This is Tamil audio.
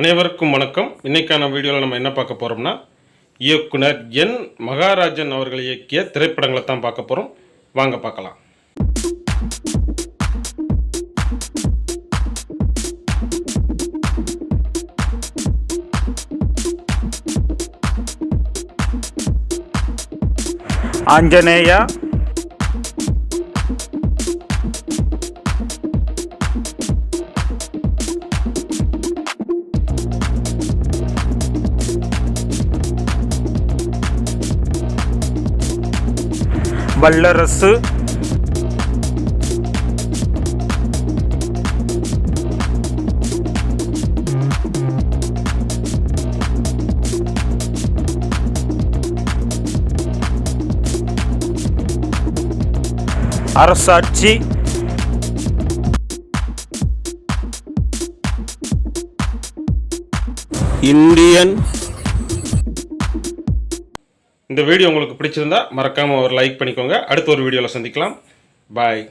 அனைவருக்கும் வணக்கம். இன்றைக்கான வீடியோவில் நம்ம என்ன பார்க்க போகிறோம்னா இயக்குனர் என் மகாராஜன் அவர்கள் இயக்கிய திரைப்படங்களை தான் பார்க்க போகிறோம் வாங்க பார்க்கலாம். ஆஞ்சநேயா வல்லரசு. அரசாட்சி. இந்தியன் இந்த வீடியோ உங்களுக்கு பிடிச்சிருந்தா மறக்காமல் ஒரு லைக் பண்ணிக்கோங்க. அடுத்த ஒரு வீடியோவில் சந்திக்கலாம். பாய்